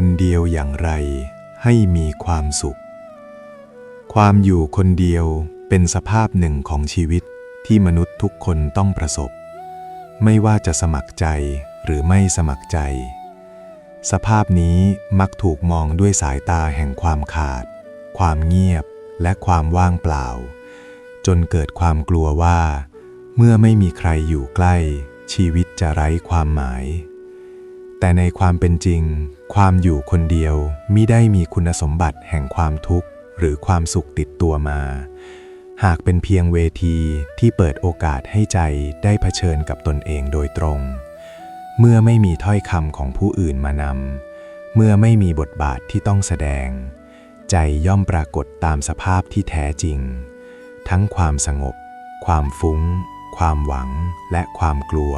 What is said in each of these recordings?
คนเดียวอย่างไรให้มีความสุข ความอยู่คนเดียวเป็นสภาพหนึ่งของชีวิตที่มนุษย์ทุกคนต้องประสบ ไม่ว่าจะสมัครใจหรือไม่สมัครใจ สภาพนี้มักถูกมองด้วยสายตาแห่งความขาด ความเงียบและความว่างเปล่า จนเกิดความกลัวว่า เมื่อไม่มีใครอยู่ใกล้ ชีวิตจะไร้ความหมาย แต่ในความเป็นจริง ความอยู่คนเดียวมิได้มีคุณสมบัติแห่งความทุกข์ หรือความสุขติดตัวมา หากเป็นเพียงเวทีที่เปิดโอกาสให้ใจได้เผชิญกับตนเองโดยตรง เมื่อไม่มีถ้อยคำของผู้อื่นมานำเมื่อไม่มีบทบาทที่ต้องแสดง ใจย่อมปรากฏตามสภาพที่แท้จริง ทั้งความสงบ ความฟุ้ง ความหวังและความกลัว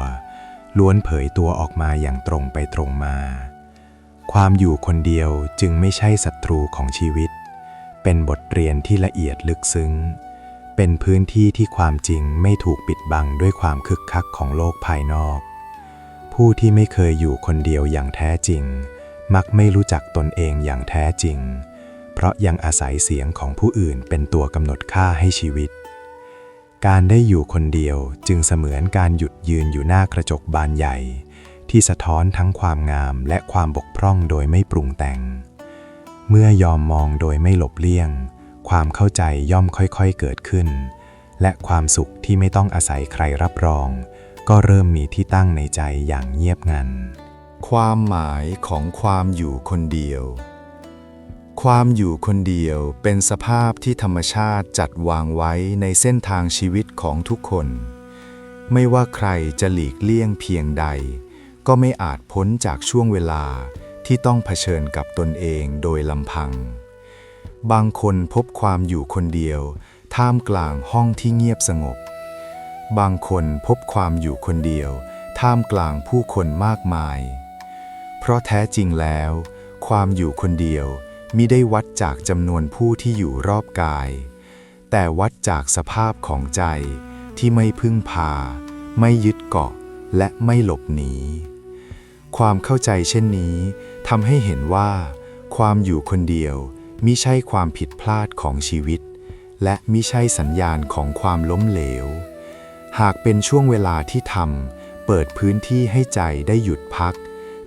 ล้วนเผยตัวออกมาอย่างตรงไปตรงมา ความอยู่คนเดียวจึงไม่ใช่ศัตรูของชีวิต เป็นบทเรียนที่ละเอียดลึกซึ้ง เป็นพื้นที่ที่ความจริงไม่ถูกปิดบังด้วยความคึกคักของโลกภายนอก ผู้ที่ไม่เคยอยู่คนเดียวอย่างแท้จริง มักไม่รู้จักตนเองอย่างแท้จริง เพราะยังอาศัยเสียงของผู้อื่นเป็นตัวกำหนดค่าให้ชีวิต การได้อยู่คนเดียวจึงเสมือนการหยุดยืนอยู่หน้ากระจกบานใหญ่ ที่สะท้อนทั้งความงามและความบกพร่องโดยไม่ปรุงแต่ง เมื่อยอมมองโดยไม่หลบเลี่ยง ความเข้าใจย่อมค่อยๆเกิดขึ้น และความสุขที่ไม่ต้องอาศัยใครรับรอง ก็เริ่มมีที่ตั้งในใจอย่างเงียบงัน ความหมายของความอยู่คนเดียว ความอยู่คนเดียวเป็นสภาพที่ธรรมชาติจัดวางไว้ในเส้นทางชีวิตของทุกคน ไม่ว่าใครจะหลีกเลี่ยงเพียงใด ก็ไม่อาจพ้นจากช่วงเวลาที่ต้องเผชิญกับตนเองโดยลำพัง บางคนพบความอยู่คนเดียว ท่ามกลางห้องที่เงียบสงบ บางคนพบความอยู่คนเดียว ท่ามกลางผู้คนมากมาย เพราะแท้จริงแล้ว ความอยู่คนเดียว มิได้วัดจากจำนวนผู้ที่อยู่รอบกาย แต่วัดจากสภาพของใจที่ไม่พึ่งพา ไม่ยึดเกาะ และไม่หลบหนี ความเข้าใจเช่นนี้ทำให้เห็นว่า ความอยู่คนเดียวมิใช่ความผิดพลาดของชีวิต และมิใช่สัญญาณของความล้มเหลว หากเป็นช่วงเวลาที่ทำเปิดพื้นที่ให้ใจได้หยุดพัก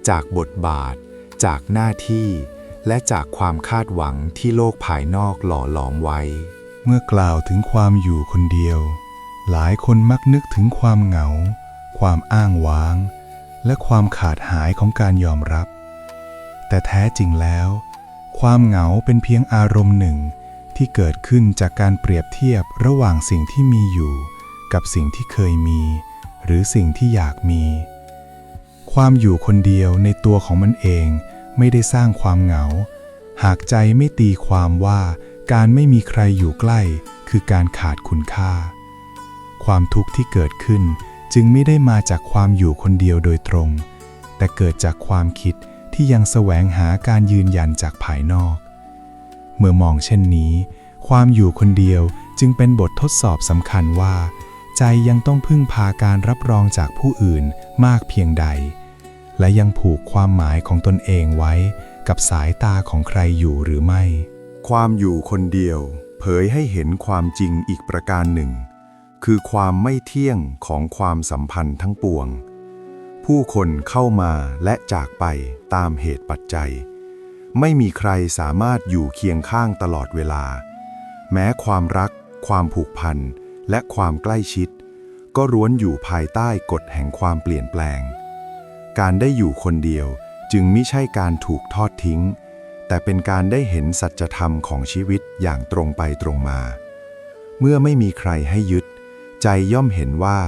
จากบทบาท จากหน้าที่ และจากความคาดหวังที่โลกภายนอกหล่อหลอมไว้ เมื่อกล่าวถึงความอยู่คนเดียว หลายคนมักนึกถึงความเหงา ความอ้างว้าง และความขาดหายของการยอมรับ แต่แท้จริงแล้ว ความเหงาเป็นเพียงอารมณ์หนึ่งที่เกิดขึ้นจากการเปรียบเทียบระหว่างสิ่งที่มีอยู่ กับสิ่งที่เคยมี หรือสิ่งที่อยากมี ความอยู่คนเดียวในตัวของมันเอง ไม่ได้สร้างความเหงา หากใจไม่ตีความว่าการไม่มีใครอยู่ใกล้ คือการขาดคุณค่า ความทุกข์ที่เกิดขึ้นจึงไม่ได้มาจากความอยู่คนเดียวโดยตรง แต่เกิดจากความคิดที่ยังแสวงหาการยืนยันจากภายนอก เมื่อมองเช่นนี้ ความอยู่คนเดียวจึงเป็นบททดสอบสำคัญว่า ใจยังต้องพึ่งพาการรับรองจากผู้อื่นมากเพียงใด และยังผูกความหมายของตนเองไว้กับสายตาของใครอยู่หรือไม่ ความอยู่คนเดียว เผยให้เห็นความจริงอีกประการหนึ่ง คือความไม่เที่ยงของความสัมพันธ์ทั้งปวง ผู้คนเข้ามาและจากไปตามเหตุปัจจัย ไม่มีใครสามารถอยู่เคียงข้างตลอดเวลา แม้ความรัก ความผูกพัน และความใกล้ชิด ก็ร้วนอยู่ภายใต้กฎแห่งความเปลี่ยนแปลง การได้อยู่คนเดียวจึงไม่ใช่การถูกทอดทิ้ง แต่เป็นการได้เห็นสัจธรรมของชีวิตอย่างตรงไปตรงมา เมื่อไม่มีใครให้ยึด ใจย่อมเห็นว่า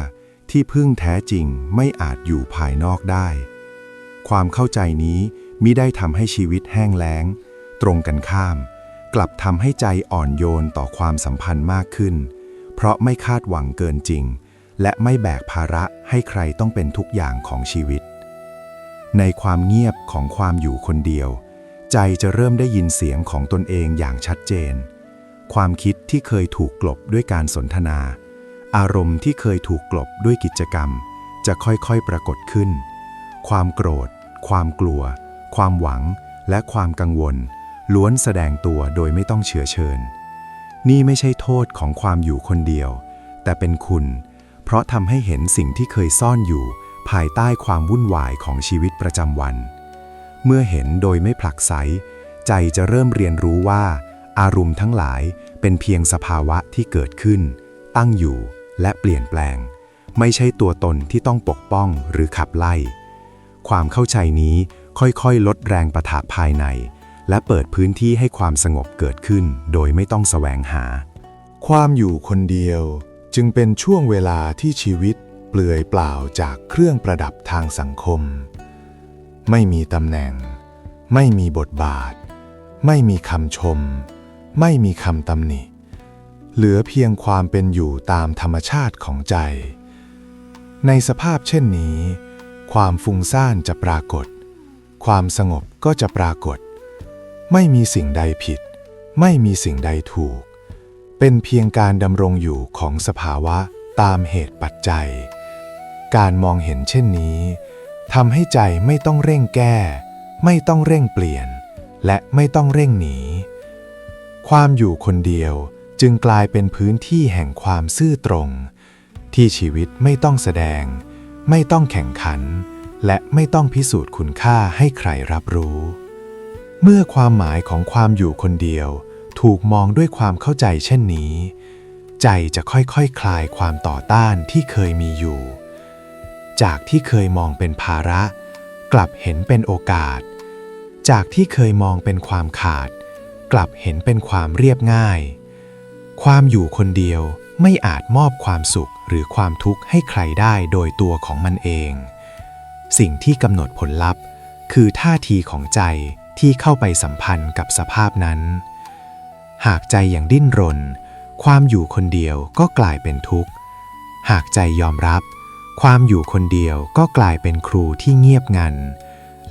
ที่พึ่งแท้จริงไม่อาจอยู่ภายนอกได้ ความเข้าใจนี้มิได้ทำให้ชีวิตแห้งแล้ง ตรงกันข้าม กลับทำให้ใจอ่อนโยนต่อความสัมพันธ์มากขึ้น เพราะไม่คาดหวังเกินจริง และไม่แบกภาระให้ใครต้องเป็นทุกอย่างของชีวิต ในความเงียบของความอยู่คนเดียว ใจจะเริ่มได้ยินเสียงของตนเองอย่างชัดเจน ความคิดที่เคยถูกกลบด้วยการสนทนา อารมณ์ที่เคยถูกกลบด้วยกิจกรรม จะค่อยๆปรากฏขึ้น ความโกรธ ความกลัว ความหวัง และความกังวล ล้วนแสดงตัวโดยไม่ต้องเชื้อเชิญ นี่ไม่ใช่โทษของความอยู่คนเดียว แต่เป็นคุณ เพราะทำให้เห็นสิ่งที่เคยซ่อนอยู่ ภายใต้ความวุ่นวายของชีวิตประจำวัน เมื่อเห็นโดยไม่ผลักไส ใจจะเริ่มเรียนรู้ว่า อารมณ์ทั้งหลายเป็นเพียงสภาวะที่เกิดขึ้น ตั้งอยู่และเปลี่ยนแปลง ไม่ใช่ตัวตนที่ต้องปกป้องหรือขับไล่ ความเข้าใจนี้ค่อยๆ ลดแรงประทะภายใน และเปิดพื้นที่ให้ความสงบเกิดขึ้น โดยไม่ต้องแสวงหา ความอยู่คนเดียวจึงเป็นช่วงเวลาที่ชีวิต เปลือยเปล่าจากเครื่องประดับทางสังคม ไม่มีตำแหน่ง ไม่มีบทบาท ไม่มีคำชม ไม่มีคำตำหนิ เหลือเพียงความเป็นอยู่ตามธรรมชาติของใจ ในสภาพเช่นนี้ ความฟุ้งซ่านจะปรากฏ ความสงบก็จะปรากฏ ไม่มีสิ่งใดผิด ไม่มีสิ่งใดถูก เป็นเพียงการดำรงอยู่ของสภาวะตามเหตุปัจจัย การมองเห็นเช่นนี้ทำให้ใจไม่ต้องเร่งแก้ ไม่ต้องเร่งเปลี่ยน และไม่ต้องเร่งหนี ความอยู่คนเดียวจึงกลายเป็นพื้นที่แห่งความซื่อตรง ที่ชีวิตไม่ต้องแสดง ไม่ต้องแข่งขัน และไม่ต้องพิสูจน์คุณค่าให้ใครรับรู้ เมื่อความหมายของความอยู่คนเดียว ถูกมองด้วยความเข้าใจเช่นนี้ ใจจะค่อยๆคคลายความต่อต้านที่เคยมีอยู่ จากที่เคยมองเป็นภาระ กลับเห็นเป็นโอกาส จากที่เคยมองเป็นความขาด กลับเห็นเป็นความเรียบง่าย ความอยู่คนเดียวไม่อาจมอบความสุขหรือความทุกข์ให้ใครได้โดยตัวของมันเอง สิ่งที่กำหนดผลลัพธ์ คือท่าทีของใจที่เข้าไปสัมพันธ์กับสภาพนั้น หากใจอย่างดิ้นรน ความอยู่คนเดียวก็กลายเป็นทุกข์ หากใจยอมรับ ความอยู่คนเดียวก็กลายเป็นครูที่เงียบงัน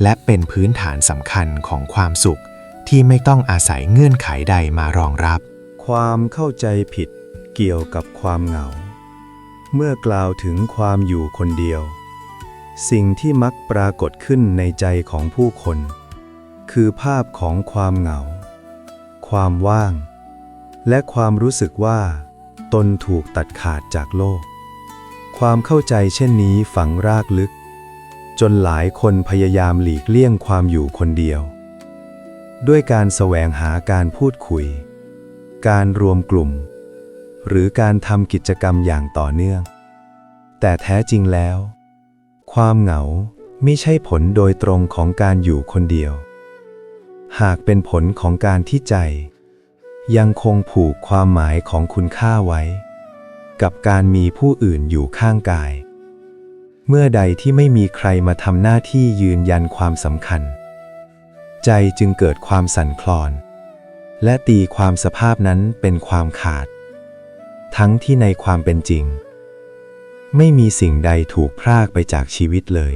และเป็นพื้นฐานสำคัญของความสุขที่ไม่ต้องอาศัยเงื่อนไขใดมารองรับ ความเข้าใจผิดเกี่ยวกับความเหงา เมื่อกล่าวถึงความอยู่คนเดียว สิ่งที่มักปรากฏขึ้นในใจของผู้คน คือภาพของความเหงา ความว่าง และความรู้สึกว่า ตนถูกตัดขาดจากโลก ความเข้าใจเช่นนี้ฝังรากลึก จนหลายคนพยายามหลีกเลี่ยงความอยู่คนเดียว ด้วยการแสวงหาการพูดคุย การรวมกลุ่ม หรือการทำกิจกรรมอย่างต่อเนื่อง แต่แท้จริงแล้ว ความเหงาไม่ใช่ผลโดยตรงของการอยู่คนเดียว หากเป็นผลของการที่ใจ ยังคงผูกความหมายของคุณค่าไว้ กับการมีผู้อื่นอยู่ข้างกาย เมื่อใดที่ไม่มีใครมาทำหน้าที่ยืนยันความสำคัญ ใจจึงเกิดความสั่นคลอน และตีความสภาพนั้นเป็นความขาด ทั้งที่ในความเป็นจริง ไม่มีสิ่งใดถูกพรากไปจากชีวิตเลย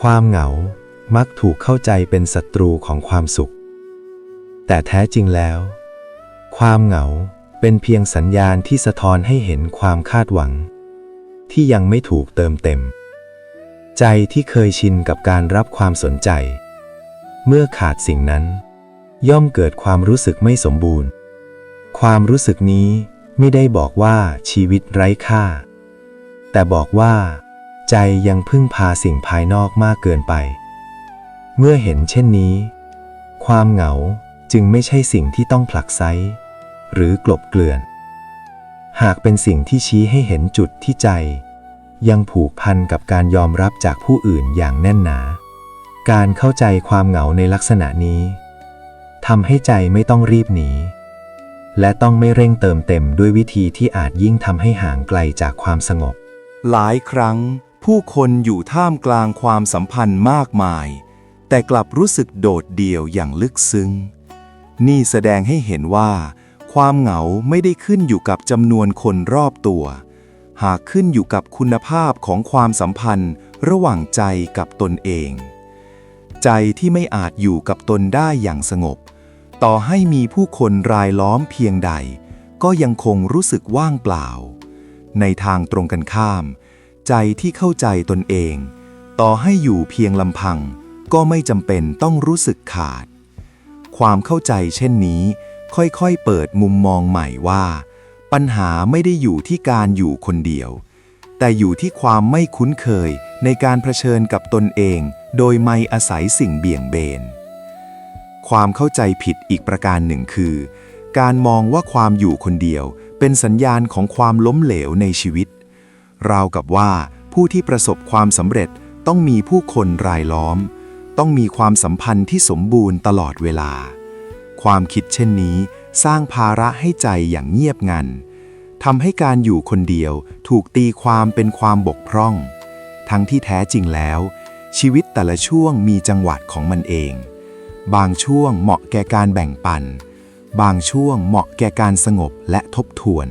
ความเหงามักถูกเข้าใจเป็นศัตรูของความสุข แต่แท้จริงแล้ว ความเหงา เป็นเพียงสัญญาณที่สะท้อนให้เห็นความคาดหวัง ที่ยังไม่ถูกเติมเต็ม ใจที่เคยชินกับการรับความสนใจ เมื่อขาดสิ่งนั้น ย่อมเกิดความรู้สึกไม่สมบูรณ์ ความรู้สึกนี้ไม่ได้บอกว่าชีวิตไร้ค่า แต่บอกว่า ใจยังพึ่งพาสิ่งภายนอกมากเกินไป เมื่อเห็นเช่นนี้ ความเหงาจึงไม่ใช่สิ่งที่ต้องผลักไซ หรือกลบเกลื่อน หากเป็นสิ่งที่ชี้ให้เห็นจุดที่ใจ ยังผูกพันกับการยอมรับจากผู้อื่นอย่างแน่นหนา การเข้าใจความเหงาในลักษณะนี้ทำให้ใจไม่ต้องรีบหนี และต้องไม่เร่งเติมเต็มด้วยวิธีที่อาจยิ่งทำให้ห่างไกลจากความสงบ หลายครั้งผู้คนอยู่ท่ามกลางความสัมพันธ์มากมาย แต่กลับรู้สึกโดดเดี่ยวอย่างลึกซึ้ง นี่แสดงให้เห็นว่า ความเหงาไม่ได้ขึ้นอยู่กับจำนวนคนรอบตัว หากขึ้นอยู่กับคุณภาพของความสัมพันธ์ระหว่างใจกับตนเอง ใจที่ไม่อาจอยู่กับตนได้อย่างสงบ ต่อให้มีผู้คนรายล้อมเพียงใด ก็ยังคงรู้สึกว่างเปล่า ในทางตรงกันข้าม ใจที่เข้าใจตนเอง ต่อให้อยู่เพียงลำพัง ก็ไม่จำเป็นต้องรู้สึกขาด ความเข้าใจเช่นนี้ ค่อยๆ เปิดมุมมองใหม่ว่า ปัญหาไม่ได้อยู่ที่การอยู่คนเดียว แต่อยู่ที่ความไม่คุ้นเคยในการเผชิญกับตนเอง โดยไม่อาศัยสิ่งเบี่ยงเบน ความเข้าใจผิดอีกประการหนึ่งคือ การมองว่าความอยู่คนเดียว เป็นสัญญาณของความล้มเหลวในชีวิต ราวกับว่าผู้ที่ประสบความสำเร็จต้องมีผู้คนรายล้อม ต้องมีความสัมพันธ์ที่สมบูรณ์ตลอดเวลา ความคิดเช่นนี้ สร้างภาระให้ใจอย่างเงียบงันทำให้การอยู่คนเดียวถูกตีความเป็นความบกพร่อง ทั้งที่แท้จริงแล้ว ชีวิตแต่ละช่วงมีจังหวะของมันเอง บางช่วงเหมาะแก่การแบ่งปัน บางช่วงเหมาะแก่การสงบและทบทวน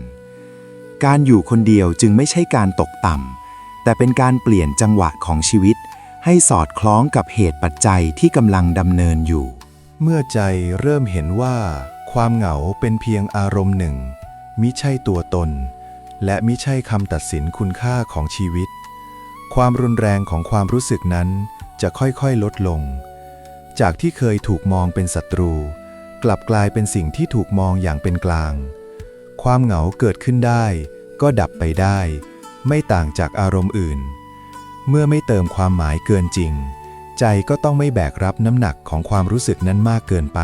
การอยู่คนเดียวจึงไม่ใช่การตกต่ำแต่เป็นการเปลี่ยนจังหวะของชีวิต ให้สอดคล้องกับเหตุปัจจัยที่กำลังดำเนินอยู่ เมื่อใจเริ่มเห็นว่า ความเหงาเป็นเพียงอารมณ์หนึ่ง มิใช่ตัวตน และมิใช่คำตัดสินคุณค่าของชีวิต ความรุนแรงของความรู้สึกนั้นจะค่อยๆลดลง จากที่เคยถูกมองเป็นศัตรู กลับกลายเป็นสิ่งที่ถูกมองอย่างเป็นกลาง ความเหงาเกิดขึ้นได้ ก็ดับไปได้ ไม่ต่างจากอารมณ์อื่น เมื่อไม่เติมความหมายเกินจริง ใจก็ต้องไม่แบกรับน้ำหนักของความรู้สึกนั้นมากเกินไป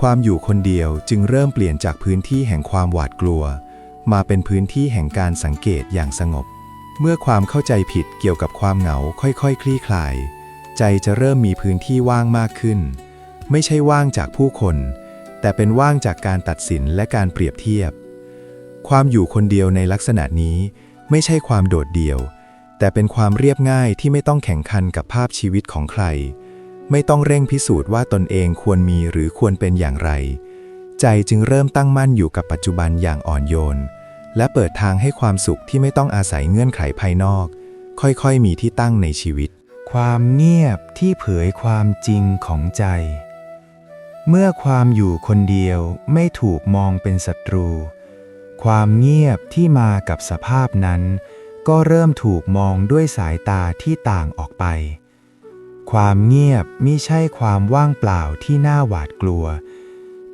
ความอยู่คนเดียวจึงเริ่มเปลี่ยนจากพื้นที่แห่งความหวาดกลัว มาเป็นพื้นที่แห่งการสังเกตอย่างสงบ เมื่อความเข้าใจผิดเกี่ยวกับความเหงาค่อยๆคลี่คลาย ใจจะเริ่มมีพื้นที่ว่างมากขึ้น ไม่ใช่ว่างจากผู้คน แต่เป็นว่างจากการตัดสินและการเปรียบเทียบ ความอยู่คนเดียวในลักษณะนี้ไม่ใช่ความโดดเดี่ยว แต่เป็นความเรียบง่ายที่ไม่ต้องแข่งขันกับภาพชีวิตของใคร ไม่ต้องเร่งพิสูจน์ว่าตนเองควรมีหรือควรเป็นอย่างไร ใจจึงเริ่มตั้งมั่นอยู่กับปัจจุบันอย่างอ่อนโยน และเปิดทางให้ความสุขที่ไม่ต้องอาศัยเงื่อนไขภายนอก ค่อยๆ มีที่ตั้งในชีวิต ความเงียบที่เผยความจริงของใจ เมื่อความอยู่คนเดียวไม่ถูกมองเป็นศัตรู ความเงียบที่มากับสภาพนั้น ก็เริ่มถูกมองด้วยสายตาที่ต่างออกไป ความเงียบมิใช่ความว่างเปล่าที่น่าหวาดกลัว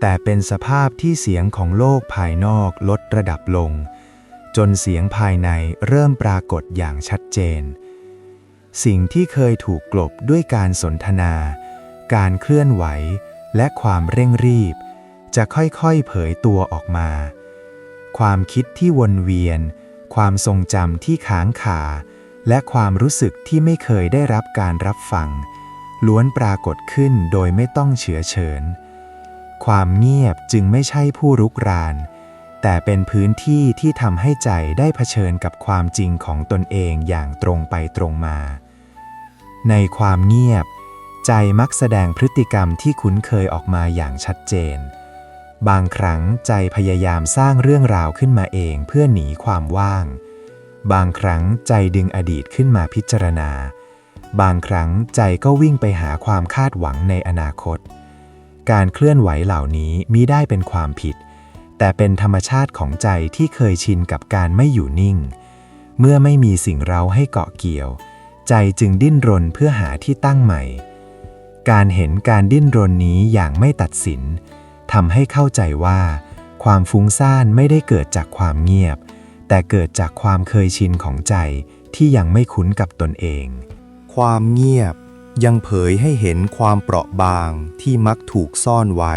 แต่เป็นสภาพที่เสียงของโลกภายนอกลดระดับลง จนเสียงภายในเริ่มปรากฏอย่างชัดเจน สิ่งที่เคยถูกกลบด้วยการสนทนา การเคลื่อนไหว และความเร่งรีบ จะค่อยๆเผยตัวออกมา ความคิดที่วนเวียน ความทรงจำที่ค้างคาและความรู้สึกที่ไม่เคยได้รับการรับฟัง ล้วนปรากฏขึ้นโดยไม่ต้องเฉือเฉิน ความเงียบจึงไม่ใช่ผู้รุกราน แต่เป็นพื้นที่ที่ทำให้ใจได้เผชิญกับความจริงของตนเองอย่างตรงไปตรงมา ในความเงียบ ใจมักแสดงพฤติกรรมที่คุ้นเคยออกมาอย่างชัดเจน บางครั้งใจพยายามสร้างเรื่องราวขึ้นมาเองเพื่อหนีความว่าง บางครั้งใจดึงอดีตขึ้นมาพิจารณา บางครั้งใจก็วิ่งไปหาความคาดหวังในอนาคต การเคลื่อนไหวเหล่านี้มิได้เป็นความผิด แต่เป็นธรรมชาติของใจที่เคยชินกับการไม่อยู่นิ่ง เมื่อไม่มีสิ่งเร้าให้เกาะเกี่ยว ใจจึงดิ้นรนเพื่อหาที่ตั้งใหม่ การเห็นการดิ้นรนนี้อย่างไม่ตัดสิน ทำให้เข้าใจว่า ความฟุ้งซ่านไม่ได้เกิดจากความเงียบ แต่เกิดจากความเคยชินของใจที่ยังไม่คุ้นกับตนเอง ความเงียบยังเผยให้เห็นความเปราะบางที่มักถูกซ่อนไว้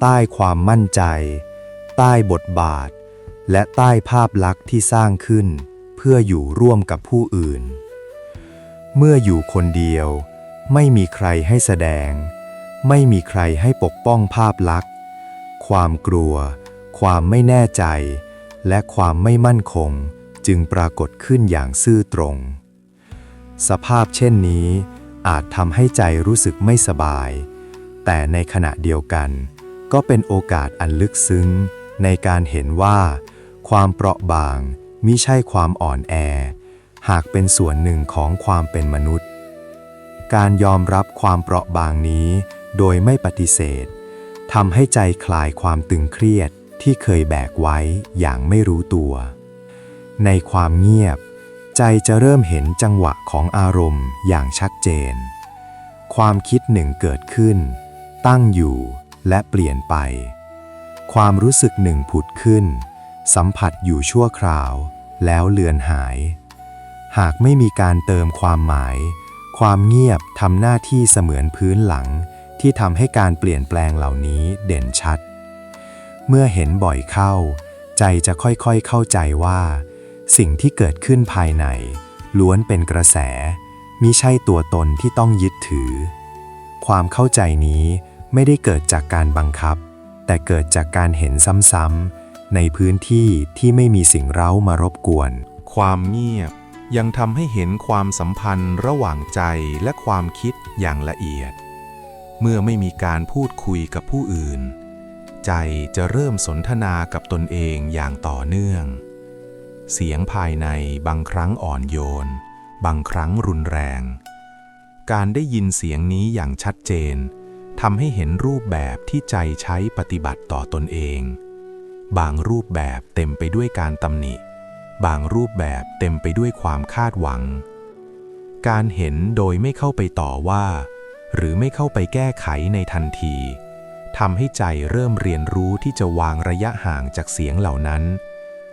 ใต้ความมั่นใจ ใต้บทบาท และใต้ภาพลักษณ์ที่สร้างขึ้น เพื่ออยู่ร่วมกับผู้อื่น เมื่ออยู่คนเดียว ไม่มีใครให้แสดง ไม่มีใครให้ปกป้องภาพลักษณ์ ความกลัว ความไม่แน่ใจ และความไม่มั่นคงจึงปรากฏขึ้นอย่างซื่อตรง สภาพเช่นนี้ อาจทำให้ใจรู้สึกไม่สบาย แต่ในขณะเดียวกัน ก็เป็นโอกาสอันลึกซึ้ง ในการเห็นว่า ความเปราะบางมิใช่ความอ่อนแอ หากเป็นส่วนหนึ่งของความเป็นมนุษย์ การยอมรับความเปราะบางนี้ โดยไม่ปฏิเสธทำให้ใจคลายความตึงเครียดที่เคยแบกไว้อย่างไม่รู้ตัว ในความเงียบ ใจจะเริ่มเห็นจังหวะของอารมณ์อย่างชัดเจน ความคิดหนึ่งเกิดขึ้น ตั้งอยู่และเปลี่ยนไป ความรู้สึกหนึ่งผุดขึ้น สัมผัสอยู่ชั่วคราว แล้วเลือนหาย หากไม่มีการเติมความหมาย ความเงียบทำหน้าที่เสมือนพื้นหลัง ที่ทำให้การเปลี่ยนแปลงเหล่านี้เด่นชัด เมื่อเห็นบ่อยเข้า ใจจะค่อยๆเข้าใจว่า สิ่งที่เกิดขึ้นภายใน ล้วนเป็นกระแสมิใช่ตัวตนที่ต้องยึดถือ ความเข้าใจนี้ไม่ได้เกิดจากการบังคับ แต่เกิดจากการเห็นซ้ำๆในพื้นที่ที่ไม่มีสิ่งเร้ามารบกวน ความเงียบยังทำให้เห็นความสัมพันธ์ระหว่างใจและความคิดอย่างละเอียด เมื่อไม่มีการพูดคุยกับผู้อื่น ใจจะเริ่มสนทนากับตนเองอย่างต่อเนื่อง เสียงภายในบางครั้งอ่อนโยน บางครั้งรุนแรง การได้ยินเสียงนี้อย่างชัดเจนทำให้เห็นรูปแบบที่ใจใช้ปฏิบัติต่อตนเอง บางรูปแบบเต็มไปด้วยการตำหนิ บางรูปแบบเต็มไปด้วยความคาดหวัง การเห็นโดยไม่เข้าไปต่อว่า หรือไม่เข้าไปแก้ไขในทันทีทำให้ใจเริ่มเรียนรู้ที่จะวางระยะห่างจากเสียงเหล่านั้น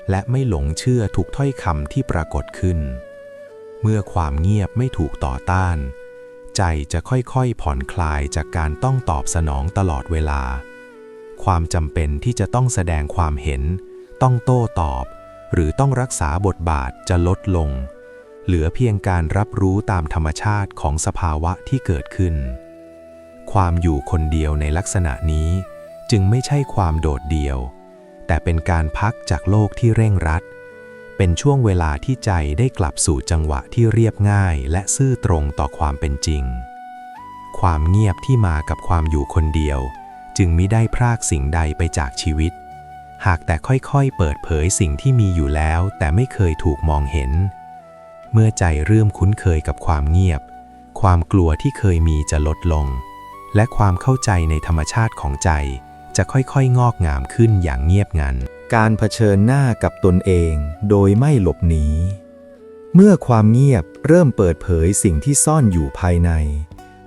และไม่หลงเชื่อทุกถ้อยคำที่ปรากฏขึ้น เมื่อความเงียบไม่ถูกต่อต้าน ใจจะค่อยๆผ่อนคลายจากการต้องตอบสนองตลอดเวลา ความจำเป็นที่จะต้องแสดงความเห็น ต้องโต้ตอบ หรือต้องรักษาบทบาทจะลดลง เหลือเพียงการรับรู้ตามธรรมชาติของสภาวะที่เกิดขึ้น ความอยู่คนเดียวในลักษณะนี้จึงไม่ใช่ความโดดเดี่ยว แต่เป็นการพักจากโลกที่เร่งรัด เป็นช่วงเวลาที่ใจได้กลับสู่จังหวะที่เรียบง่ายและซื่อตรงต่อความเป็นจริง ความเงียบที่มากับความอยู่คนเดียว จึงมิได้พรากสิ่งใดไปจากชีวิต หากแต่ค่อยๆ เปิดเผยสิ่งที่มีอยู่แล้ว แต่ไม่เคยถูกมองเห็น เมื่อใจเริ่มคุ้นเคยกับความเงียบ ความกลัวที่เคยมีจะลดลง และความเข้าใจในธรรมชาติของใจ จะค่อยๆ งอกงามขึ้นอย่างเงียบงัน การเผชิญหน้ากับตนเองโดยไม่หลบหนี เมื่อความเงียบเริ่มเปิดเผยสิ่งที่ซ่อนอยู่ภายใน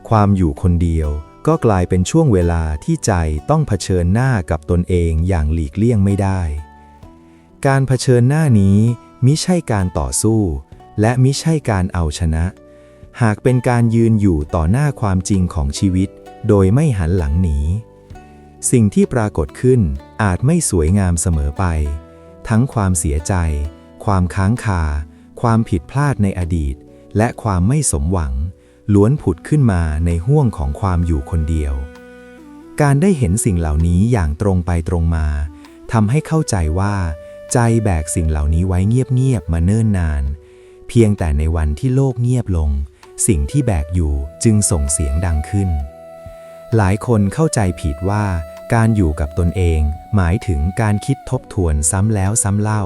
ความอยู่คนเดียวก็กลายเป็นช่วงเวลาที่ใจต้องเผชิญหน้ากับตนเองอย่างหลีกเลี่ยงไม่ได้ การเผชิญหน้านี้มิใช่การต่อสู้ และมิใช่การเอาชนะ หากเป็นการยืนอยู่ต่อหน้าความจริงของชีวิต โดยไม่หันหลังหนี สิ่งที่ปรากฏขึ้นอาจไม่สวยงามเสมอไป ทั้งความเสียใจ ความค้างคา ความผิดพลาดในอดีต และความไม่สมหวัง ล้วนผุดขึ้นมาในห้วงของความอยู่คนเดียว การได้เห็นสิ่งเหล่านี้อย่างตรงไปตรงมาทำให้เข้าใจว่า ใจแบกสิ่งเหล่านี้ไว้เงียบๆมาเนิ่นนาน เพียงแต่ในวันที่โลกเงียบลง สิ่งที่แบกอยู่จึงส่งเสียงดังขึ้น หลายคนเข้าใจผิดว่า การอยู่กับตนเองหมายถึงการคิดทบทวนซ้ำแล้วซ้ำเล่า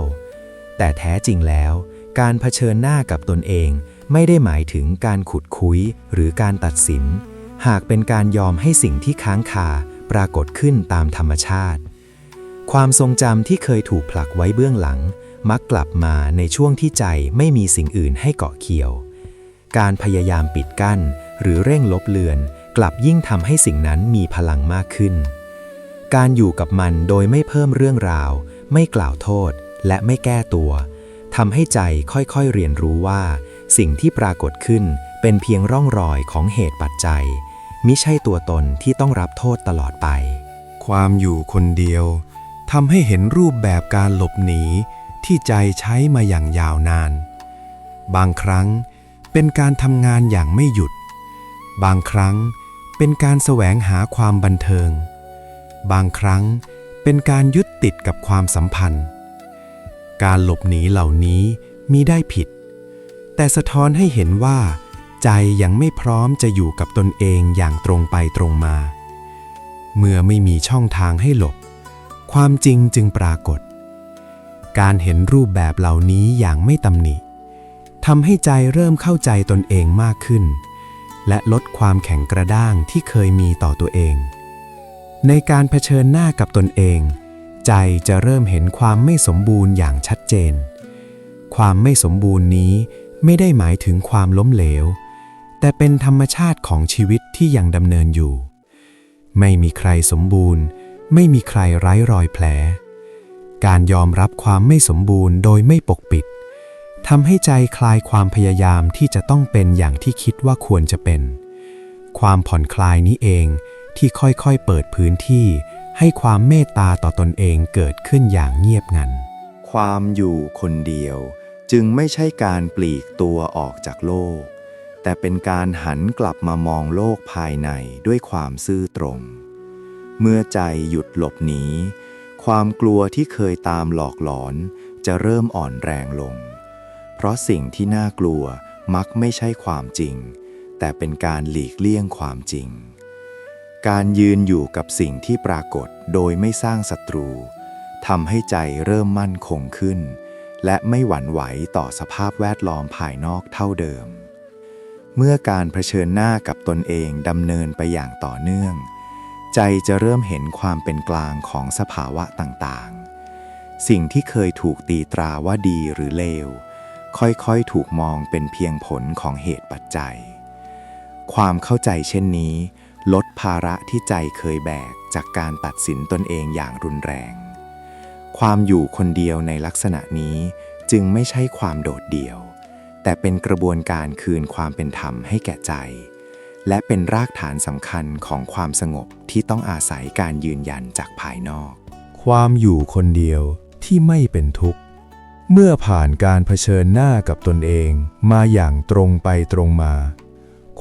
แต่แท้จริงแล้ว การเผชิญหน้ากับตนเองไม่ได้หมายถึงการขุดคุยหรือการตัดสิน หากเป็นการยอมให้สิ่งที่ค้างคาปรากฏขึ้นตามธรรมชาติ ความทรงจำที่เคยถูกผลักไว้เบื้องหลัง มักกลับมาในช่วงที่ใจไม่มีสิ่งอื่นให้เกาะเกี่ยว การพยายามปิดกั้น หรือเร่งลบเลือน กลับยิ่งทำให้สิ่งนั้นมีพลังมากขึ้น การอยู่กับมันโดยไม่เพิ่มเรื่องราว ไม่กล่าวโทษ และไม่แก้ตัวทำให้ใจค่อยๆเรียนรู้ว่า สิ่งที่ปรากฏขึ้นเป็นเพียงร่องรอยของเหตุปัจจัย มิใช่ตัวตนที่ต้องรับโทษตลอดไป ความอยู่คนเดียวทำให้เห็นรูปแบบการหลบหนี ที่ใจใช้มาอย่างยาวนาน บางครั้งเป็นการทำงานอย่างไม่หยุด บางครั้งเป็นการแสวงหาความบันเทิง บางครั้งเป็นการยึดติดกับความสัมพันธ์ การหลบหนีเหล่านี้มีได้ผิด แต่สะท้อนให้เห็นว่า ใจยังไม่พร้อมจะอยู่กับตนเองอย่างตรงไปตรงมา เมื่อไม่มีช่องทางให้หลบ ความจริงจึงปรากฏ การเห็นรูปแบบเหล่านี้อย่างไม่ตำหนิทำให้ใจเริ่มเข้าใจตนเองมากขึ้น และลดความแข็งกระด้างที่เคยมีต่อตัวเอง ในการเผชิญหน้ากับตนเอง ใจจะเริ่มเห็นความไม่สมบูรณ์อย่างชัดเจน ความไม่สมบูรณ์นี้ไม่ได้หมายถึงความล้มเหลว แต่เป็นธรรมชาติของชีวิตที่ยังดำเนินอยู่ ไม่มีใครสมบูรณ์ ไม่มีใครไร้รอยแผล การยอมรับความไม่สมบูรณ์โดยไม่ปกปิดทำให้ใจคลายความพยายามที่จะต้องเป็นอย่างที่คิดว่าควรจะเป็น ความผ่อนคลายนี้เองที่ค่อยๆเปิดพื้นที่ให้ความเมตตาต่อตนเองเกิดขึ้นอย่างเงียบงัน ความอยู่คนเดียวจึงไม่ใช่การปลีกตัวออกจากโลก แต่เป็นการหันกลับมามองโลกภายในด้วยความซื่อตรง เมื่อใจหยุดหลบหนี ความกลัวที่เคยตามหลอกหลอนจะเริ่มอ่อนแรงลง เพราะสิ่งที่น่ากลัวมักไม่ใช่ความจริง แต่เป็นการหลีกเลี่ยงความจริง การยืนอยู่กับสิ่งที่ปรากฏโดยไม่สร้างศัตรูทำให้ใจเริ่มมั่นคงขึ้น และไม่หวั่นไหวต่อสภาพแวดล้อมภายนอกเท่าเดิม เมื่อการเผชิญหน้ากับตนเองดำเนินไปอย่างต่อเนื่อง ใจจะเริ่มเห็นความเป็นกลางของสภาวะต่างๆ สิ่งที่เคยถูกตีตราว่าดีหรือเลว ค่อยๆ ถูกมองเป็นเพียงผลของเหตุปัจจัย ความเข้าใจเช่นนี้ ลดภาระที่ใจเคยแบกจากการตัดสินตนเองอย่างรุนแรง ความอยู่คนเดียวในลักษณะนี้จึงไม่ใช่ความโดดเดี่ยว แต่เป็นกระบวนการคืนความเป็นธรรมให้แก่ใจ และเป็นรากฐานสำคัญของความสงบที่ต้องอาศัยการยืนยันจากภายนอก ความอยู่คนเดียวที่ไม่เป็นทุกข์ เมื่อผ่านการเผชิญหน้ากับตนเองมาอย่างตรงไปตรงมา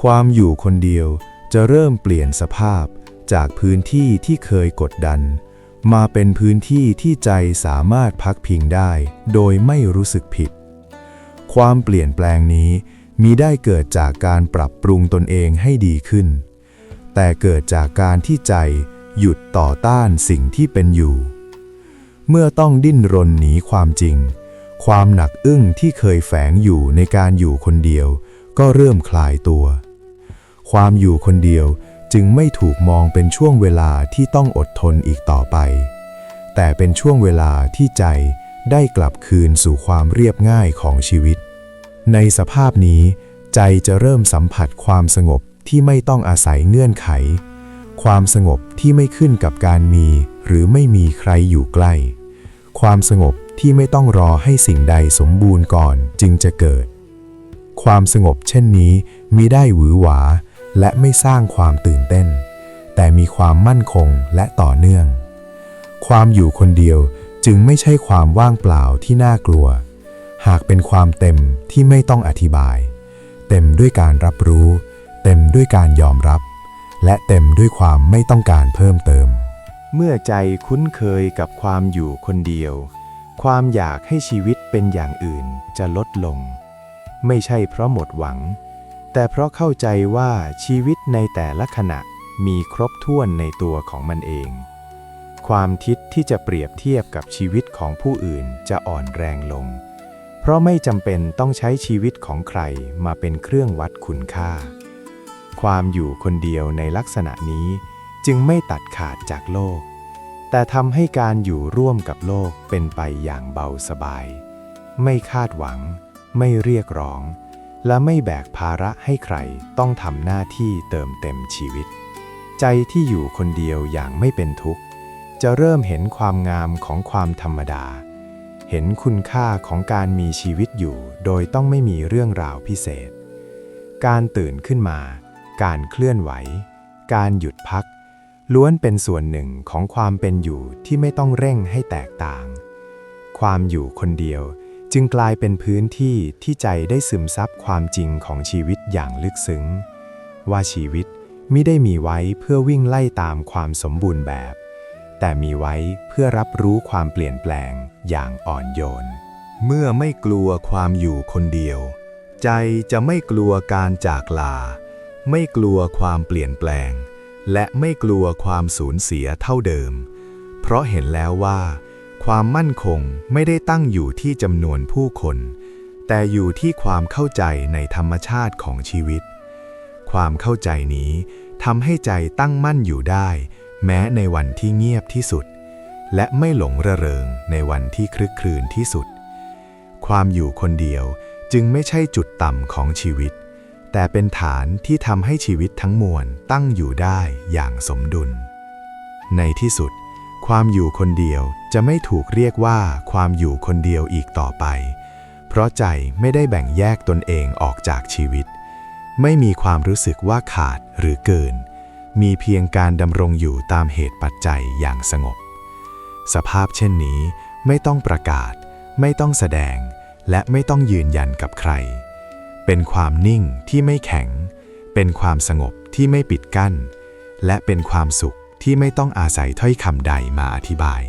ความอยู่คนเดียวจะเริ่มเปลี่ยนสภาพจากพื้นที่ที่เคยกดดัน มาเป็นพื้นที่ที่ใจสามารถพักพิงได้ โดยไม่รู้สึกผิด ความเปลี่ยนแปลงนี้ มีได้เกิดจากการปรับปรุงตนเองให้ดีขึ้น แต่เกิดจากการที่ใจหยุดต่อต้านสิ่งที่เป็นอยู่ เมื่อต้องดิ้นรนหนีความจริง ความหนักอึ้งที่เคยแฝงอยู่ในการอยู่คนเดียว ก็เริ่มคลายตัว ความอยู่คนเดียวจึงไม่ถูกมองเป็นช่วงเวลาที่ต้องอดทนอีกต่อไป แต่เป็นช่วงเวลาที่ใจได้กลับคืนสู่ความเรียบง่ายของชีวิต ในสภาพนี้ ใจจะเริ่มสัมผัสความสงบที่ไม่ต้องอาศัยเงื่อนไข ความสงบที่ไม่ขึ้นกับการมี หรือไม่มีใครอยู่ใกล้ ความสงบที่ไม่ต้องรอให้สิ่งใดสมบูรณ์ก่อนจึงจะเกิด ความสงบเช่นนี้มีได้หวือหวา และไม่สร้างความตื่นเต้น แต่มีความมั่นคงและต่อเนื่อง ความอยู่คนเดียวจึงไม่ใช่ความว่างเปล่าที่น่ากลัว หากเป็นความเต็มที่ไม่ต้องอธิบาย เต็มด้วยการรับรู้ เต็มด้วยการยอมรับ และเต็มด้วยความไม่ต้องการเพิ่มเติม เมื่อใจคุ้นเคยกับความอยู่คนเดียว ความอยากให้ชีวิตเป็นอย่างอื่นจะลดลง ไม่ใช่เพราะหมดหวัง แต่เพราะเข้าใจว่าชีวิตในแต่ละขณะมีครบถ้วนในตัวของมันเอง ความทิศที่จะเปรียบเทียบกับชีวิตของผู้อื่นจะอ่อนแรงลง เพราะไม่จำเป็นต้องใช้ชีวิตของใครมาเป็นเครื่องวัดคุณค่า ความอยู่คนเดียวในลักษณะนี้จึงไม่ตัดขาดจากโลก แต่ทำให้การอยู่ร่วมกับโลกเป็นไปอย่างเบาสบาย ไม่คาดหวัง ไม่เรียกร้อง และไม่แบกภาระให้ใครต้องทำหน้าที่เติมเต็มชีวิต ใจที่อยู่คนเดียวอย่างไม่เป็นทุกข์ จะเริ่มเห็นความงามของความธรรมดา เห็นคุณค่าของการมีชีวิตอยู่ โดยต้องไม่มีเรื่องราวพิเศษ การตื่นขึ้นมา การเคลื่อนไหว การหยุดพัก ล้วนเป็นส่วนหนึ่งของความเป็นอยู่ที่ไม่ต้องเร่งให้แตกต่าง ความอยู่คนเดียวจึงกลายเป็นพื้นที่ที่ใจได้ซึมซับความจริงของชีวิตอย่างลึกซึ้ง ว่าชีวิตไมิได้มีไว้เพื่อวิ่งไล่ตามความสมบูรณ์แบบ แต่มีไว้เพื่อรับรู้ความเปลี่ยนแปลงอย่างอ่อนโยน เมื่อไม่กลัวความอยู่คนเดียว ใจจะไม่กลัวการจากลา ไม่กลัวความเปลี่ยนแปลง และไม่กลัวความสูญเสียเท่าเดิม เพราะเห็นแล้วว่า ความมั่นคงไม่ได้ตั้งอยู่ที่จำนวนผู้คน แต่อยู่ที่ความเข้าใจในธรรมชาติของชีวิต ความเข้าใจนี้ทำให้ใจตั้งมั่นอยู่ได้ แม้ในวันที่เงียบที่สุด และไม่หลงระเริงในวันที่คลึกครืนที่สุด ความอยู่คนเดียวจึงไม่ใช่จุดต่ำของชีวิต แต่เป็นฐานที่ทำให้ชีวิตทั้งมวลตั้งอยู่ได้อย่างสมดุล ในที่สุด ความอยู่คนเดียวจะไม่ถูกเรียกว่าความอยู่คนเดียวอีกต่อไป เพราะใจไม่ได้แบ่งแยกตนเองออกจากชีวิต ไม่มีความรู้สึกว่าขาดหรือเกิน มีเพียงการดำรงอยู่ตามเหตุปัจจัยอย่างสงบ สภาพเช่นนี้ไม่ต้องประกาศ ไม่ต้องแสดง และไม่ต้องยืนยันกับใคร เป็นความนิ่งที่ไม่แข็ง เป็นความสงบที่ไม่ปิดกั้น และเป็นความสุขที่ไม่ต้องอาศัยถ้อยคำใดมาอธิบาย